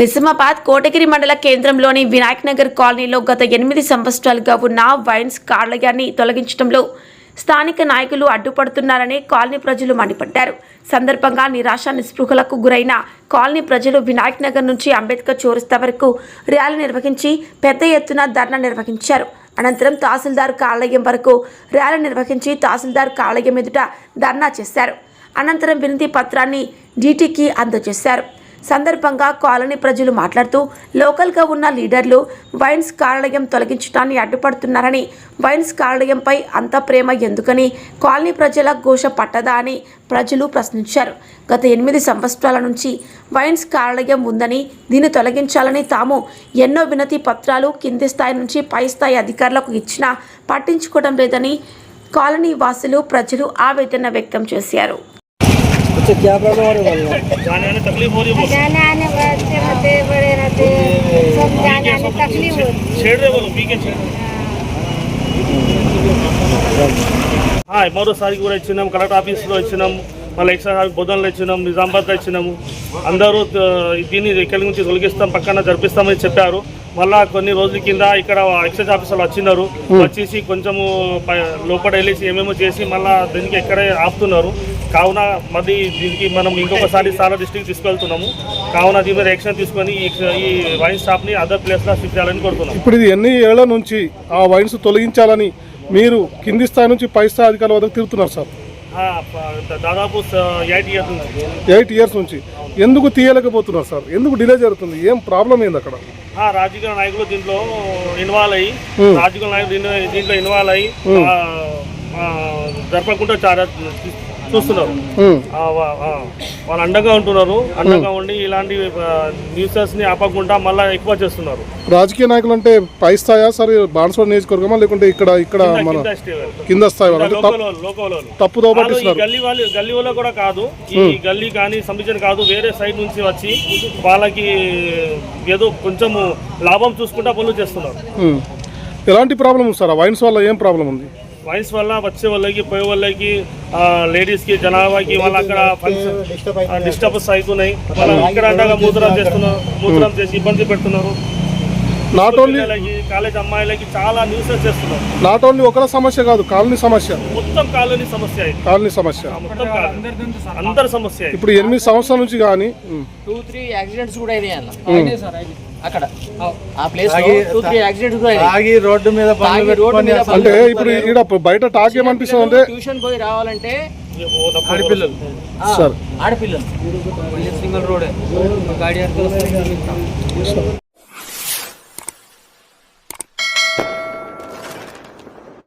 నిజామాబాద్ కోటగిరి మండల కేంద్రంలోని వినాయక్ నగర్ కాలనీలో గత ఎనిమిది సంవత్సరాలుగా ఉన్న వైన్స్ కార్లయాన్ని తొలగించడంలో స్థానిక నాయకులు అడ్డుపడుతున్నారని కాలనీ ప్రజలు మండిపడ్డారు. సందర్భంగా నిరాశ నిస్పృహలకు గురైన కాలనీ ప్రజలు వినాయక్ నగర్ నుంచి అంబేద్కర్ చౌరస్తా వరకు ర్యాలీ నిర్వహించి పెద్ద ఎత్తున ధర్నా నిర్వహించారు. అనంతరం తహసీల్దార్ కార్యాలయం వరకు ర్యాలీ నిర్వహించి తహసీల్దార్ కార్యాలయం ఎదుట ధర్నా చేశారు. అనంతరం వినతి పత్రాన్ని డీటీకి అందజేశారు. సందర్భంగా కాలనీ ప్రజలు మాట్లాడుతూ లోకల్గా ఉన్న లీడర్లు వైన్స్ కారణయం తొలగించడాన్ని అడ్డుపడుతున్నారని వైన్స్ కారణయంపై అంత ప్రేమ ఎందుకని కాలనీ ప్రజల ఘోష పట్టదా అని ప్రజలు ప్రశ్నించారు. గత ఎనిమిది సంవత్సరాల నుంచి వైన్స్ కారణయం ఉందని దీన్ని తొలగించాలని తాము ఎన్నో వినతి పత్రాలు కింది స్థాయి నుంచి పై స్థాయి అధికారులకు ఇచ్చినా పట్టించుకోవడం లేదని కాలనీ వాసులు ప్రజలు ఆవేదన వ్యక్తం చేశారు. अच्छा क्या प्रॉब्लम हो रही है जाने आने तकलीफ हो रही है बोलो जाने आने बच्चे रहते बड़े रहते सब जाने आने तकलीफ होती छेड़ रहे बोलो पीके छेड़ रहे మరోసారి కూడా ఇచ్చినాం కలెక్టర్ ఆఫీస్లో ఇచ్చినాం మళ్ళీ ఎక్సైజ్ బొదన్లో ఇచ్చినాం నిజామాబాద్లో ఇచ్చినాము అందరూ ఆ, దీన్ని ఇక్కడి నుంచి తొలగిస్తాం పక్కన జరిపిస్తామని చెప్పారు మళ్ళా కొన్ని రోజుల కింద ఇక్కడ ఎక్సైజ్ ఆఫీసర్లు వచ్చినారు వచ్చేసి కొంచెము ప- లోపల వెళ్ళేసి ఏమేమో చేసి మళ్ళా దీనికి ఎక్కడే ఆపుతున్నారు కావున మరి దీనికి మనం ఇంకొకసారి సారా డిస్ట్రిక్ట్ తీసుకెళ్తున్నాము. కావున దీని మీద యాక్షన్ తీసుకొని ఈ వైన్ షాప్ని అదర్ ప్లేస్లో షిఫ్ట్ చేయాలని కోరుతున్నాం. ఇప్పుడు ఇది ఎన్ని ఏళ్ళ నుంచి ఆ వైన్స్ తొలగించాలని మీరు కింది స్థాయి నుంచి పై స్థాయి అధికారుల వద్దకు తిరుగుతున్నారు సార్? దాదాపు ఎయిట్ ఇయర్స్ నుంచి. ఎయిట్ ఇయర్స్ నుంచి. ఎందుకు తీయలేకపోతున్నారు సార్? ఎందుకు డిలే జరుగుతుంది? ఏం ప్రాబ్లం ఏంది అక్కడ? ఆ, రాజకీయ నాయకులు దీంట్లో ఇన్వాల్వ్ అయ్యి Hmm. రాజకీయ నాయకులు దీంట్లో ఇన్వాల్వ్ అయ్యి జరపకుండా చాలా చూస్తున్నారు. వాళ్ళు అండగా ఉంటున్నారు అండగా ఉండి ఇలాంటి న్యూసెస్ని ఆపకుండా మళ్ళీ ఎక్కువ చేస్తున్నారు. రాజకీయ నాయకులు అంటే పై స్థాయా సార్ బాన్స్వాడ నియోజకవర్గమా లేకుంటే ఇక్కడ ఇక్కడ మన కింద స్థాయి తప్పు- పట్టిస్తున్నారు. గల్లీ వాళ్ళు గల్లీ వాళ్ళు కూడా కాదు. ఈ గల్లీ కానీ సంబంధించిన కాదు వేరే సైడ్ నుంచి వచ్చి వాళ్ళకి ఏదో కొంచెము లాభం చూసుకుంటా పనులు చేస్తున్నారు. ఎలాంటి ప్రాబ్లం ఉంది సార్? వైన్స్ వల్ల ఏం ప్రాబ్లం ఉంది? వైన్స్ వల్ల వచ్చే వాళ్ళకి పోయే వాళ్ళకి లేడీస్కి జనాభాకి వాళ్ళ అక్కడ డిస్టర్బెన్స్ అవుతున్నాయి. వాళ్ళ ఇక్కడ అండగా మూత్రం చేస్తున్నారు మూత్రం చేసి ఇబ్బంది పెడుతున్నారు. నాట్ ఓన్లీ కాలేజ్ అమ్మాయిలకి చాలా న్యూసెస్ చేస్తున్నారు. నాట్ ఓన్లీ ఒకల సమస్య కాదు కాలనీ సమస్య. మొత్తం కాలనీ సమస్య కాలనీ సమస్య. అందరి సమస్య ఇప్పుడు ఎనిమిది సంవత్సరాల నుంచి కానీ టూ త్రీ యాక్సిడెంట్స్ కూడా అయినాయి అన్న. అక్కడ. ఆ ప్లేస్ టూ త్రీ యాక్సిడెంట్స్ ఆగి రోడ్డు మీద అంటే ఇప్పుడు ఈడ బయట టాక్ ఏమనిపిస్తుంది అంటే ట్యూషన్ పోయి రావాలంటే ఆడపిల్లలు. సార్. ఆడపిల్లలు. Single road. గాడి